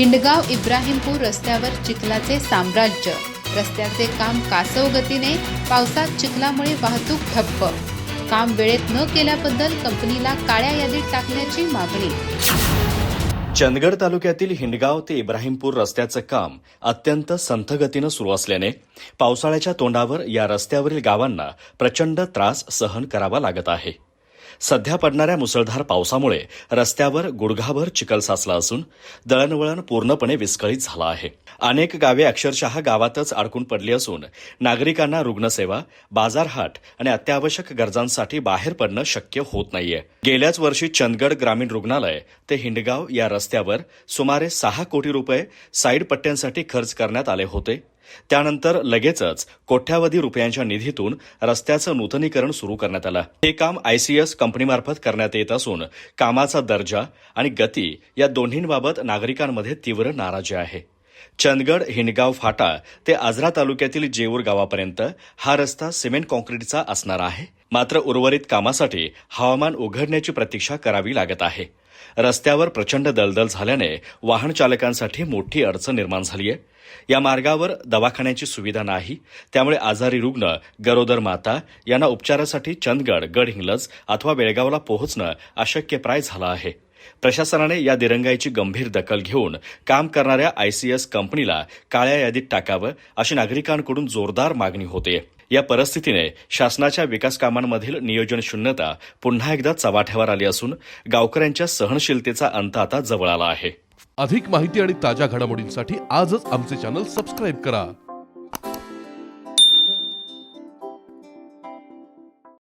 हिंडगाव इब्राहिमपूर रस्त्यावर चिखलाचे साम्राज्य. रस्त्याचे काम कासव गतीने पावसात चिखलामुळे वाहतूक ठप्प. काम वेळेत न केल्याबद्दल कंपनीला काळ्या यादीत टाकण्याची मागणी. चंदगड तालुक्यातील हिंडगाव ते इब्राहिमपूर रस्त्याचं काम अत्यंत संथगतीनं सुरू असल्याने पावसाळ्याच्या तोंडावर या रस्त्यावरील गावांना प्रचंड त्रास सहन करावा लागत आहे. सध्या पडणाऱ्या मुसळधार पावसामुळे रस्त्यावर गुडघाभर चिखल साचला असून दळणवळण पूर्णपणे विस्कळीत झालं आहे. अनेक गावे अक्षरशः गावातच अडकून पडली असून नागरिकांना रुग्णसेवा बाजारहाट आणि अत्यावश्यक गरजांसाठी बाहेर पडणं शक्य होत नाहीये. गेल्याच वर्षी चंदगड ग्रामीण रुग्णालय ते हिंडगाव या रस्त्यावर सुमारे सहा कोटी रुपये साईड पट्ट्यांसाठी खर्च करण्यात आले होते. त्यानंतर लगेचच कोट्यावधी रुपयांच्या निधीतून रस्त्याचं नूतनीकरण सुरू करण्यात आलं. हे काम आयसीएस कंपनीमार्फत करण्यात येत असून कामाचा दर्जा आणि गती या दोन्हींबाबत नागरिकांमध्ये तीव्र नाराजी आहे. चंदगड हिंडगाव फाटा ते आजरा तालुक्यातील जेऊर गावापर्यंत हा रस्ता सिमेंट कॉन्क्रीटचा असणार आहे. मात्र उर्वरित कामासाठी हवामान उघडण्याची प्रतीक्षा करावी लागत आहे. रस्त्यावर प्रचंड दलदल झाल्याने वाहन चालकांसाठी मोठी अडचण निर्माण झाली आहे. या मार्गावर दवाखान्याची सुविधा नाही. त्यामुळे आजारी रुग्ण गरोदर माता यांना उपचारासाठी चंदगड गडहिंग्लज अथवा बेळगावला पोहोचणं अशक्यप्राय झालं आहे. प्रशासनाने या दिरंगाईची गंभीर दखल घेऊन काम करणाऱ्या आयसीएस कंपनीला काळ्या यादीत टाकावं अशी नागरिकांकडून जोरदार मागणी होते. या परिस्थितीने शासनाच्या विकास कामांमधील नियोजन शून्यता पुन्हा एकदा चव्हाट्यावर आली असून गावकऱ्यांच्या सहनशीलतेचा अंत आता जवळ आला आहे. अधिक माहिती आणि ताज्या घडामोडींसाठी आजच आमचे चॅनल सबस्क्राईब करा.